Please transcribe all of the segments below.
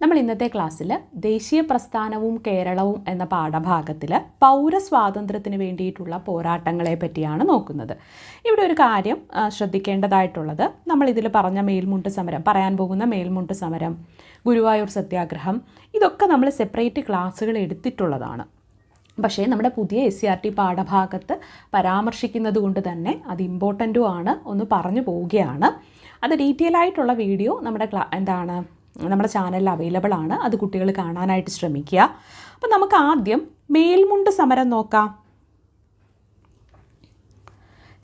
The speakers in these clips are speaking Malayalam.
നമ്മൾ ഇന്നത്തെ ക്ലാസ്സിൽ ദേശീയ പ്രസ്ഥാനവും കേരളവും എന്ന പാഠഭാഗത്തിൽ പൗരസ്വാതന്ത്ര്യത്തിന് വേണ്ടിയിട്ടുള്ള പോരാട്ടങ്ങളെ പറ്റിയാണ് നോക്കുന്നത്. ഇവിടെ ഒരു കാര്യം ശ്രദ്ധിക്കേണ്ടതായിട്ടുള്ളത്. നമ്മൾ ഇതിൽ പറഞ്ഞ മേൽമുണ്ട് സമരം പറയാൻ പോകുന്ന മേൽമുണ്ട് സമരം ഗുരുവായൂർ സത്യാഗ്രഹം ഇതൊക്കെ നമ്മൾ സെപ്പറേറ്റ് ക്ലാസ്സുകൾ എടുത്തിട്ടുള്ളതാണ്. പക്ഷേ നമ്മുടെ പുതിയ എസ് സി ആർ ടി പാഠഭാഗത്ത് പരാമർശിക്കുന്നത് കൊണ്ട് തന്നെ അത് ഇമ്പോർട്ടന്റും ആണ്. ഒന്ന് പറഞ്ഞു പോവുകയാണ്. അത് ഡീറ്റെയിൽ ആയിട്ടുള്ള വീഡിയോ നമ്മുടെ എന്താണ് നമ്മുടെ ചാനലിൽ അവൈലബിൾ ആണ്. അത് കുട്ടികൾ കാണാനായിട്ട് ശ്രമിക്കുക. അപ്പം നമുക്ക് ആദ്യം മേൽമുണ്ട് സമരം നോക്കാം.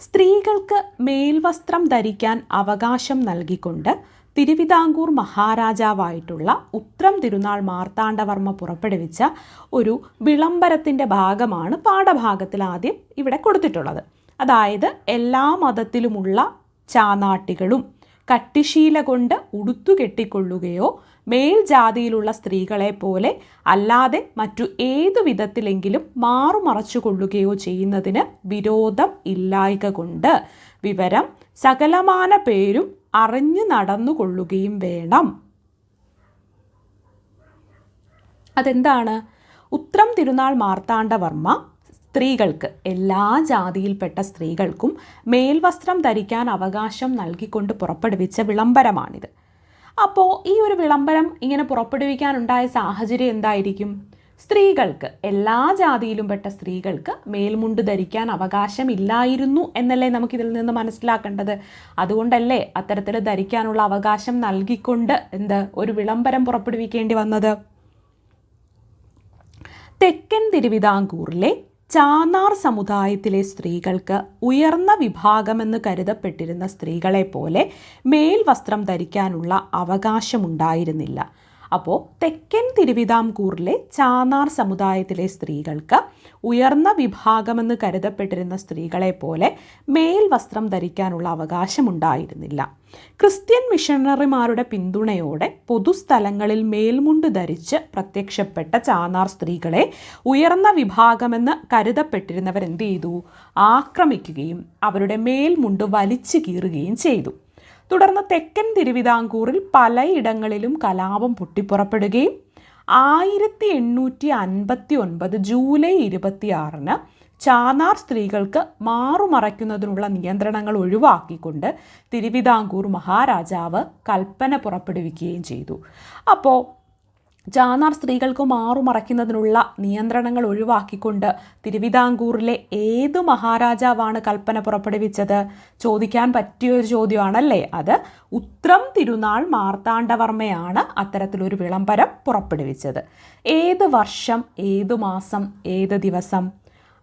സ്ത്രീകൾക്ക് മേൽവസ്ത്രം ധരിക്കാൻ അവകാശം നൽകിക്കൊണ്ട് തിരുവിതാംകൂർ മഹാരാജാവായിട്ടുള്ള ഉത്രം തിരുനാൾ മാർത്താണ്ഡവർമ്മ പുറപ്പെടുവിച്ച ഒരു വിളംബരത്തിന്റെ ഭാഗമാണ് പാഠഭാഗത്തിൽ ആദ്യം ഇവിടെ കൊടുത്തിട്ടുള്ളത്. അതായത് എല്ലാ മതത്തിലുമുള്ള ചാനാട്ടികളും കട്ടിശീല കൊണ്ട് ഉടുത്തു കെട്ടിക്കൊള്ളുകയോ മേൽജാതിയിലുള്ള സ്ത്രീകളെ പോലെ അല്ലാതെ മറ്റു ഏതു വിധത്തിലെങ്കിലും മാറുമറച്ചു കൊള്ളുകയോ ചെയ്യുന്നതിന് വിരോധം ഇല്ലായ്ക കൊണ്ട്. വിവരം സകലമാന പേരും അറിഞ്ഞു നടന്നുകൊള്ളുകയും വേണം. അതെന്താണ്? ഉത്രം തിരുനാൾ മാർത്താണ്ഡവർമ്മ സ്ത്രീകൾക്ക് എല്ലാ ജാതിയിൽപ്പെട്ട സ്ത്രീകൾക്കും മേൽവസ്ത്രം ധരിക്കാൻ അവകാശം നൽകിക്കൊണ്ട് പുറപ്പെടുവിച്ച വിളംബരമാണിത്. അപ്പോൾ ഈ ഒരു വിളംബരം ഇങ്ങനെ പുറപ്പെടുവിക്കാനുണ്ടായ സാഹചര്യം എന്തായിരിക്കും? സ്ത്രീകൾക്ക് എല്ലാ ജാതിയിലും പെട്ട സ്ത്രീകൾക്ക് മേൽമുണ്ട് ധരിക്കാൻ അവകാശമില്ലായിരുന്നു എന്നല്ലേ നമുക്കിതിൽ നിന്ന് മനസ്സിലാക്കേണ്ടത്? അതുകൊണ്ടല്ലേ അത്തരത്തിൽ ധരിക്കാനുള്ള അവകാശം നൽകിക്കൊണ്ട് എന്ത് ഒരു വിളംബരം പുറപ്പെടുവിക്കേണ്ടി വന്നത്? തെക്കൻ തിരുവിതാംകൂറിലെ ചാന്നാർ സമുദായത്തിലെ സ്ത്രീകൾക്ക് ഉയർന്ന വിഭാഗമെന്ന് കരുതപ്പെട്ടിരുന്ന സ്ത്രീകളെ പോലെ മേൽവസ്ത്രം ധരിക്കാനുള്ള അവകാശമുണ്ടായിരുന്നില്ല. അപ്പോൾ തെക്കൻ തിരുവിതാംകൂറിലെ ചാനാർ സമുദായത്തിലെ സ്ത്രീകൾക്ക് ഉയർന്ന വിഭാഗമെന്ന് കരുതപ്പെട്ടിരുന്ന സ്ത്രീകളെ പോലെ മേൽ വസ്ത്രം ധരിക്കാനുള്ള അവകാശമുണ്ടായിരുന്നില്ല. ക്രിസ്ത്യൻ മിഷണറിമാരുടെ പിന്തുണയോടെ പൊതുസ്ഥലങ്ങളിൽ മേൽമുണ്ട് ധരിച്ച് പ്രത്യക്ഷപ്പെട്ട ചാനാർ സ്ത്രീകളെ ഉയർന്ന വിഭാഗമെന്ന് കരുതപ്പെട്ടിരുന്നവർ എന്ത് ചെയ്തു? ആക്രമിക്കുകയും അവരുടെ മേൽമുണ്ട് വലിച്ചു കീറുകയും ചെയ്തു. തുടർന്ന് തെക്കൻ തിരുവിതാംകൂറിൽ പലയിടങ്ങളിലും കലാപം പൊട്ടിപ്പുറപ്പെടുകയും ആയിരത്തി എണ്ണൂറ്റി അൻപത്തി ഒൻപത് ജൂലൈ ഇരുപത്തിയാറിന് ചാനാർ സ്ത്രീകൾക്ക് മാറുമറയ്ക്കുന്നതിനുള്ള നിയന്ത്രണങ്ങൾ ഒഴിവാക്കിക്കൊണ്ട് തിരുവിതാംകൂർ മഹാരാജാവ് കൽപ്പന പുറപ്പെടുവിക്കുകയും ചെയ്തു. അപ്പോൾ ചാന്നാർ സ്ത്രീകൾക്ക് മാറുമറയ്ക്കുന്നതിനുള്ള നിയന്ത്രണങ്ങൾ ഒഴിവാക്കിക്കൊണ്ട് തിരുവിതാംകൂറിലെ ഏതു മഹാരാജാവാണ് കൽപ്പന പുറപ്പെടുവിച്ചത്? ചോദിക്കാൻ പറ്റിയ ഒരു ചോദ്യമാണല്ലേ അത്? ഉത്രം തിരുനാൾ മാർത്താണ്ഡവർമ്മയാണ് അത്തരത്തിലൊരു വിളംബരം പുറപ്പെടുവിച്ചത്. ഏത് വർഷം ഏതു മാസം ഏത് ദിവസം?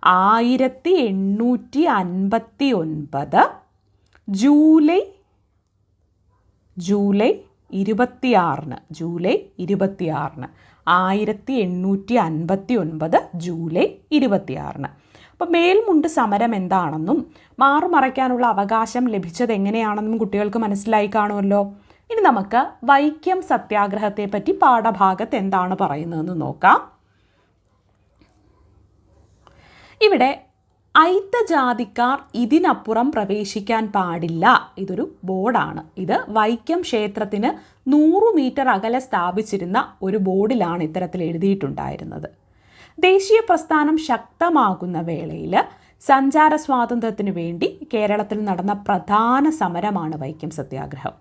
ആയിരത്തി എണ്ണൂറ്റി അൻപത്തി ഒൻപത് ജൂലൈ ജൂലൈ ഇരുപത്തിയാറിന് ജൂലൈ ഇരുപത്തിയാറിന്. ആയിരത്തി എണ്ണൂറ്റി അൻപത്തി ഒൻപത് ജൂലൈ ഇരുപത്തിയാറിന്. അപ്പോൾ മേൽമുണ്ട് സമരം എന്താണെന്നും മാറുമറയ്ക്കാനുള്ള അവകാശം ലഭിച്ചത് എങ്ങനെയാണെന്നും കുട്ടികൾക്ക് മനസ്സിലായി കാണുമല്ലോ. ഇനി നമുക്ക് വൈക്കം സത്യാഗ്രഹത്തെ പറ്റി പാഠഭാഗത്ത് എന്താണ് പറയുന്നതെന്ന് നോക്കാം. ഇവിടെ ഐത്തജാതിക്കാർ ഇതിനപ്പുറം പ്രവേശിക്കാൻ പാടില്ല. ഇതൊരു ബോർഡാണ്. ഇത് വൈക്കം ക്ഷേത്രത്തിന് നൂറ് മീറ്റർ അകലെ സ്ഥാപിച്ചിരുന്ന ഒരു ബോർഡിലാണ് ഇത്തരത്തിൽ എഴുതിയിട്ടുണ്ടായിരുന്നത്. ദേശീയ പ്രസ്ഥാനം ശക്തമാകുന്ന വേളയിൽ സഞ്ചാര സ്വാതന്ത്ര്യത്തിനു വേണ്ടി കേരളത്തിൽ നടന്ന പ്രധാന സമരമാണ് വൈക്കം സത്യാഗ്രഹം.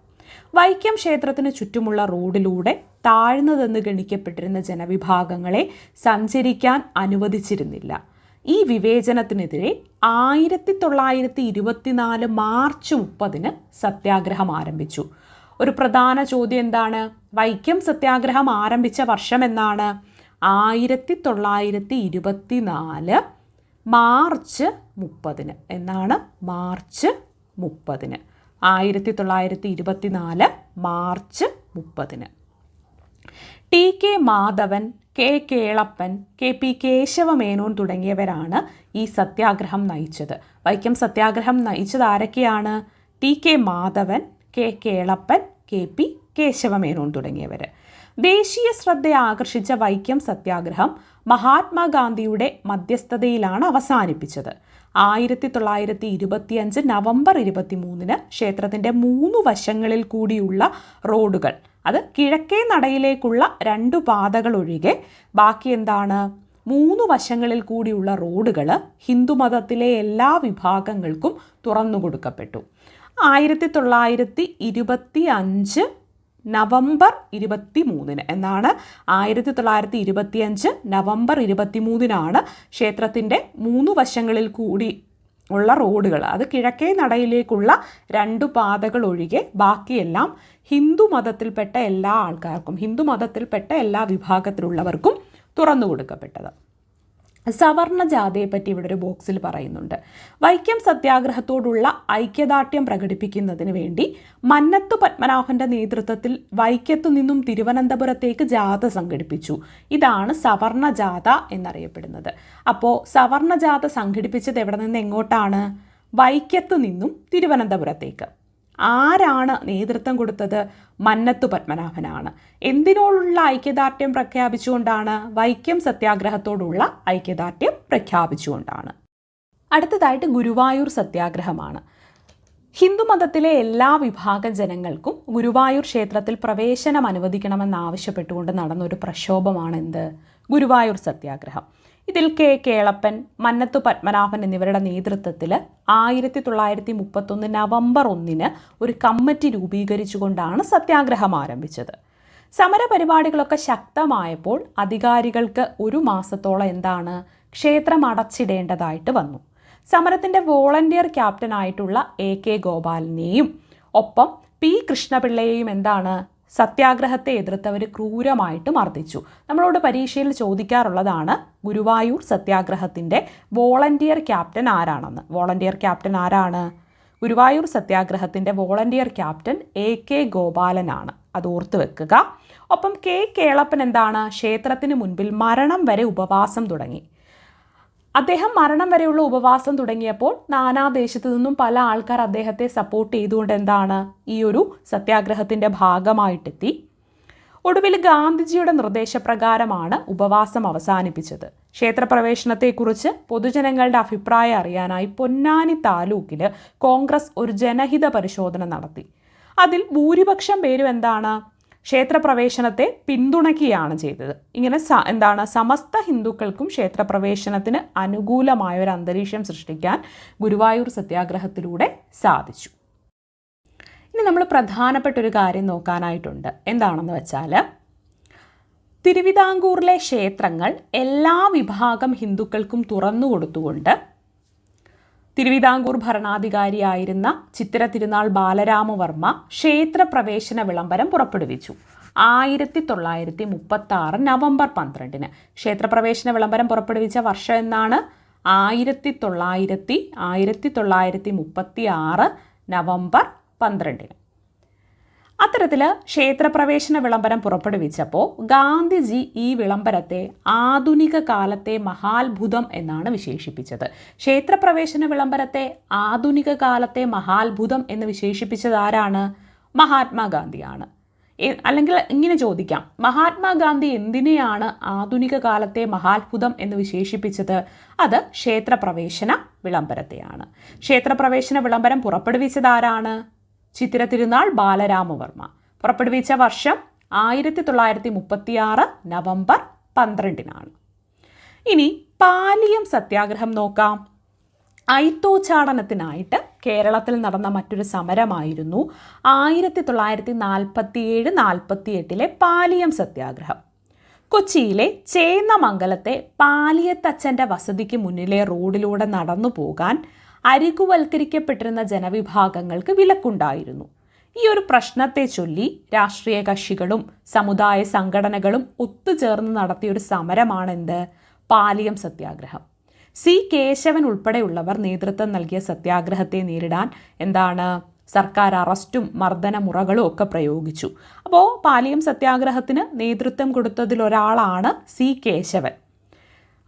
വൈക്കം ക്ഷേത്രത്തിന് ചുറ്റുമുള്ള റോഡിലൂടെ താഴ്ന്നതെന്ന് ഗണിക്കപ്പെട്ടിരുന്ന ജനവിഭാഗങ്ങളെ സഞ്ചരിക്കാൻ അനുവദിച്ചിരുന്നില്ല. ഈ വിവേചനത്തിനെതിരെ ആയിരത്തി തൊള്ളായിരത്തി ഇരുപത്തിനാല് മാർച്ച് മുപ്പതിന് സത്യാഗ്രഹം ആരംഭിച്ചു. ഒരു പ്രധാന ചോദ്യം എന്താണ്? വൈക്കം സത്യാഗ്രഹം ആരംഭിച്ച വർഷം എന്നാണ്. ആയിരത്തി തൊള്ളായിരത്തി ഇരുപത്തിനാല് മാർച്ച് മുപ്പതിന് എന്നാണ് മാർച്ച് മുപ്പതിന്. ആയിരത്തി തൊള്ളായിരത്തി ഇരുപത്തിനാല് മാർച്ച് മുപ്പതിന്. K Madhavan K Kelappan K P Kesava Menon തുടങ്ങിയവരാണ് ഈ സത്യാഗ്രഹം നയിച്ചത്. വൈക്കം സത്യാഗ്രഹം നയിച്ചത് ആരൊക്കെയാണ്? T K Madhavan K Kelappan K P Kesava Menon തുടങ്ങിയവർ ദേശീയ ശ്രദ്ധ ആകർഷിച്ച വൈക്കം സത്യാഗ്രഹം മഹാത്മാഗാന്ധിയുടെ മധ്യസ്ഥതയിലാണ് അവസാനിപ്പിച്ചത്. ആയിരത്തി തൊള്ളായിരത്തി ഇരുപത്തിയഞ്ച് നവംബർ ഇരുപത്തി മൂന്നിന് ക്ഷേത്രത്തിന്റെ മൂന്ന് വശങ്ങളിൽ കൂടിയുള്ള റോഡുകൾ. അത് കിഴക്കേ നടയിലേക്കുള്ള രണ്ടു പാതകൾ ഒഴികെ ബാക്കി എന്താണ്? മൂന്ന് വശങ്ങളിൽ കൂടിയുള്ള റോഡുകൾ ഹിന്ദുമതത്തിലെ എല്ലാ വിഭാഗങ്ങൾക്കും തുറന്നു കൊടുക്കപ്പെട്ടു ആയിരത്തി തൊള്ളായിരത്തി ഇരുപത്തി അഞ്ച് നവംബർ ഇരുപത്തി മൂന്നിന് എന്നാണ് ആയിരത്തി തൊള്ളായിരത്തി ഇരുപത്തിയഞ്ച് നവംബർ ഇരുപത്തി മൂന്നിനാണ് ക്ഷേത്രത്തിന്റെ മൂന്ന് വശങ്ങളിൽ കൂടി ഉള്ള റോഡുകൾ. അത് കിഴക്കേ നടയിലേക്കുള്ള രണ്ട് പാതകൾ ഒഴികെ ബാക്കിയെല്ലാം ഹിന്ദു മതത്തിൽപ്പെട്ട എല്ലാ ആൾക്കാർക്കും ഹിന്ദു മതത്തിൽപ്പെട്ട എല്ലാ വിഭാഗത്തിലുള്ളവർക്കും തുറന്നു കൊടുക്കപ്പെട്ടത് സവർണ ജാഥയെ പറ്റി ഇവിടെ ഒരു ബോക്സിൽ പറയുന്നുണ്ട്. വൈക്കം സത്യാഗ്രഹത്തോടുള്ള ഐക്യദാർഢ്യം പ്രകടിപ്പിക്കുന്നതിന് വേണ്ടി മന്നത്തു പത്മനാഭന്റെ നേതൃത്വത്തിൽ വൈക്കത്തു നിന്നും തിരുവനന്തപുരത്തേക്ക് ജാഥ സംഘടിപ്പിച്ചു. ഇതാണ് സവർണ ജാഥ എന്നറിയപ്പെടുന്നത്. അപ്പോൾ സവർണ ജാഥ സംഘടിപ്പിച്ചത് എവിടെ നിന്ന് എങ്ങോട്ടാണ്? വൈക്കത്തു നിന്നും തിരുവനന്തപുരത്തേക്ക്. ആരാണ് നേതൃത്വം കൊടുത്തത്? മന്നത്തു പത്മനാഭനാണ്. എന്തിനോടുള്ള ഐക്യദാർഢ്യം പ്രഖ്യാപിച്ചുകൊണ്ടാണ് വൈക്കം സത്യാഗ്രഹത്തോടുള്ള ഐക്യദാർഢ്യം പ്രഖ്യാപിച്ചുകൊണ്ടാണ്. അടുത്തതായിട്ട് ഗുരുവായൂർ സത്യാഗ്രഹമാണ്. ഹിന്ദുമതത്തിലെ എല്ലാ വിഭാഗം ജനങ്ങൾക്കും ഗുരുവായൂർ ക്ഷേത്രത്തിൽ പ്രവേശനം അനുവദിക്കണമെന്നാവശ്യപ്പെട്ടുകൊണ്ട് നടന്ന ഒരു പ്രക്ഷോഭമാണ് എന്ത് ഗുരുവായൂർ സത്യാഗ്രഹം. ഇതിൽ കെ കേളപ്പൻ മന്നത്തു പത്മനാഭൻ എന്നിവരുടെ നേതൃത്വത്തിൽ ആയിരത്തി തൊള്ളായിരത്തി മുപ്പത്തൊന്ന് നവംബർ ഒന്നിന് ഒരു കമ്മിറ്റി രൂപീകരിച്ചുകൊണ്ടാണ് സത്യാഗ്രഹം ആരംഭിച്ചത്. സമരപരിപാടികളൊക്കെ ശക്തമായപ്പോൾ അധികാരികൾക്ക് ഒരു മാസത്തോളം എന്താണ് ക്ഷേത്രം അടച്ചിടേണ്ടതായിട്ട് വന്നു. സമരത്തിന്റെ വോളണ്ടിയർ ക്യാപ്റ്റനായിട്ടുള്ള എ കെ ഗോപാലിനെയും ഒപ്പം പി കൃഷ്ണപിള്ളയെയും എന്താണ് സത്യാഗ്രഹത്തെ എതിർത്തവർ ക്രൂരമായിട്ട് മർദ്ദിച്ചു. നമ്മളോട് പരീക്ഷയിൽ ചോദിക്കാറുള്ളതാണ് ഗുരുവായൂർ സത്യാഗ്രഹത്തിന്റെ വോളണ്ടിയർ ക്യാപ്റ്റൻ ആരാണെന്ന്. വോളണ്ടിയർ ക്യാപ്റ്റൻ ആരാണ്? ഗുരുവായൂർ സത്യാഗ്രഹത്തിന്റെ വോളണ്ടിയർ ക്യാപ്റ്റൻ എ കെ ഗോപാലനാണ്. അത് ഓർത്തു വെക്കുക. ഒപ്പം കെ കേളപ്പൻ എന്താണ്? ക്ഷേത്രത്തിന് മുൻപിൽ മരണം വരെ ഉപവാസം തുടങ്ങി. അദ്ദേഹം മരണം വരെയുള്ള ഉപവാസം തുടങ്ങിയപ്പോൾ നാനാദേശത്തു നിന്നും പല ആൾക്കാർ അദ്ദേഹത്തെ സപ്പോർട്ട് ചെയ്തുകൊണ്ട് എന്താണ് ഈ ഒരു സത്യാഗ്രഹത്തിന്റെ ഭാഗമായിട്ടെത്തി. ഒടുവിൽ ഗാന്ധിജിയുടെ നിർദ്ദേശപ്രകാരമാണ് ഉപവാസം അവസാനിപ്പിച്ചത്. ക്ഷേത്രപ്രവേശനത്തെക്കുറിച്ച് പൊതുജനങ്ങളുടെ അഭിപ്രായം അറിയാനായി പൊന്നാനി താലൂക്കിൽ കോൺഗ്രസ് ഒരു ജനഹിത പരിശോധന നടത്തി. അതിൽ ഭൂരിപക്ഷം പേരും എന്താണ് ക്ഷേത്രപ്രവേശനത്തെ പിന്തുണയ്ക്കുകയാണ് ചെയ്തത്. ഇങ്ങനെ സ എന്താണ് സമസ്ത ഹിന്ദുക്കൾക്കും ക്ഷേത്രപ്രവേശനത്തിന് അനുകൂലമായ ഒരു അന്തരീക്ഷം സൃഷ്ടിക്കാൻ ഗുരുവായൂർ സത്യാഗ്രഹത്തിലൂടെ സാധിച്ചു. ഇനി നമ്മൾ പ്രധാനപ്പെട്ട ഒരു കാര്യം നോക്കാനായിട്ടുണ്ട്. എന്താണെന്ന് വെച്ചാൽ തിരുവിതാംകൂറിലെ ക്ഷേത്രങ്ങൾ എല്ലാ വിഭാഗം ഹിന്ദുക്കൾക്കും തുറന്നു കൊടുത്തുകൊണ്ട് തിരുവിതാംകൂർ ഭരണാധികാരിയായിരുന്ന ചിത്തിര തിരുനാൾ ബാലരാമവർമ്മ ക്ഷേത്രപ്രവേശന വിളംബരം പുറപ്പെടുവിച്ചു. ആയിരത്തി തൊള്ളായിരത്തി മുപ്പത്തി ആറ് നവംബർ പന്ത്രണ്ടിന് ക്ഷേത്രപ്രവേശന വിളംബരം പുറപ്പെടുവിച്ച വർഷം എന്നാണ്? ആയിരത്തി തൊള്ളായിരത്തി ആയിരത്തി തൊള്ളായിരത്തി മുപ്പത്തി ആറ് നവംബർ പന്ത്രണ്ടിന്. അത്തരത്തിൽ ക്ഷേത്രപ്രവേശന വിളംബരം പുറപ്പെടുവിച്ചപ്പോൾ ഗാന്ധിജി ഈ വിളംബരത്തെ ആധുനിക കാലത്തെ മഹാത്ഭുതം എന്നാണ് വിശേഷിപ്പിച്ചത്. ക്ഷേത്രപ്രവേശന വിളംബരത്തെ ആധുനിക കാലത്തെ മഹാത്ഭുതം എന്ന് വിശേഷിപ്പിച്ചത് ആരാണ്? മഹാത്മാഗാന്ധിയാണ്. അല്ലെങ്കിൽ ഇങ്ങനെ ചോദിക്കാം. മഹാത്മാഗാന്ധി എന്തിനെയാണ് ആധുനിക കാലത്തെ മഹാത്ഭുതം എന്ന് വിശേഷിപ്പിച്ചത്? അത് ക്ഷേത്രപ്രവേശന വിളംബരത്തെയാണ്. ക്ഷേത്രപ്രവേശന വിളംബരം പുറപ്പെടുവിച്ചത് ആരാണ്? ചിത്തിര തിരുനാൾ ബാലരാമവർമ്മ. പുറപ്പെടുവിച്ച വർഷം ആയിരത്തി തൊള്ളായിരത്തി മുപ്പത്തിയാറ് നവംബർ പന്ത്രണ്ടിനാണ്. ഇനി പാലിയം സത്യാഗ്രഹം നോക്കാം. ഐത്തോച്ചാടനത്തിനായിട്ട് കേരളത്തിൽ നടന്ന മറ്റൊരു സമരമായിരുന്നു ആയിരത്തി തൊള്ളായിരത്തി നാൽപ്പത്തിയേഴ് നാൽപ്പത്തി എട്ടിലെ പാലിയം സത്യാഗ്രഹം. കൊച്ചിയിലെ ചേന്നമംഗലത്തെ പാലിയത്തച്ഛന്റെ വസതിക്ക് മുന്നിലെ റോഡിലൂടെ നടന്നു പോകാൻ അരികുവൽക്കരിക്കപ്പെട്ടിരുന്ന ജനവിഭാഗങ്ങൾക്ക് വിലക്കുണ്ടായിരുന്നു. ഈ ഒരു പ്രശ്നത്തെ ചൊല്ലി രാഷ്ട്രീയ കക്ഷികളും സമുദായ സംഘടനകളും ഒത്തുചേർന്ന് നടത്തിയൊരു സമരമാണെന്ത്? പാലിയം സത്യാഗ്രഹം. സി. കേശവൻ ഉൾപ്പെടെയുള്ളവർ നേതൃത്വം നൽകിയ സത്യാഗ്രഹത്തെ നേരിടാൻ എന്താണ്? സർക്കാർ അറസ്റ്റും മർദ്ദനമുറകളും ഒക്കെ പ്രയോഗിച്ചു. അപ്പോൾ പാലിയം സത്യാഗ്രഹത്തിന് നേതൃത്വം കൊടുത്തതിലൊരാളാണ് സി. കേശവൻ.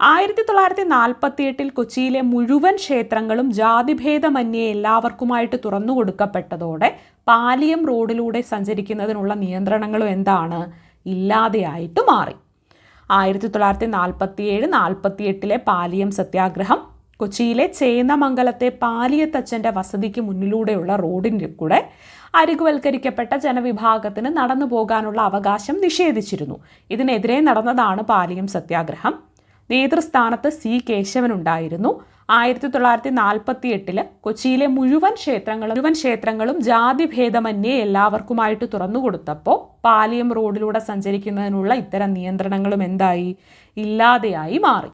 ആയിരത്തി തൊള്ളായിരത്തി നാൽപ്പത്തി എട്ടിൽ കൊച്ചിയിലെ മുഴുവൻ ക്ഷേത്രങ്ങളും ജാതിഭേദമന്യേ എല്ലാവർക്കുമായിട്ട് തുറന്നുകൊടുക്കപ്പെട്ടതോടെ പാലിയം റോഡിലൂടെ സഞ്ചരിക്കുന്നതിനുള്ള നിയന്ത്രണങ്ങളും എന്താണ്? ഇല്ലാതെയായിട്ട് മാറി. ആയിരത്തി തൊള്ളായിരത്തി നാൽപ്പത്തി ഏഴ് നാൽപ്പത്തി എട്ടിലെ പാലിയം സത്യാഗ്രഹം കൊച്ചിയിലെ ചേന്നമംഗലത്തെ പാലിയത്തച്ഛന്റെ വസതിക്ക് മുന്നിലൂടെയുള്ള റോഡിന്റെ കൂടെ അരികുവൽക്കരിക്കപ്പെട്ട ജനവിഭാഗത്തിന് നടന്നു പോകാനുള്ള അവകാശം നിഷേധിച്ചിരുന്നു. ഇതിനെതിരെ നടന്നതാണ് പാലിയം സത്യാഗ്രഹം. നേതൃസ്ഥാനത്ത് സി കേശവൻ ഉണ്ടായിരുന്നു. ആയിരത്തി തൊള്ളായിരത്തി നാൽപ്പത്തി എട്ടിൽ കൊച്ചിയിലെ മുഴുവൻ ക്ഷേത്രങ്ങളും മുഴുവൻ ക്ഷേത്രങ്ങളും ജാതിഭേദമന്യേ എല്ലാവർക്കുമായിട്ട് തുറന്നു കൊടുത്തപ്പോൾ പാലിയം റോഡിലൂടെ സഞ്ചരിക്കുന്നതിനുള്ള ഇത്തരം നിയന്ത്രണങ്ങളും എന്തായി? ഇല്ലാതെയായി മാറി.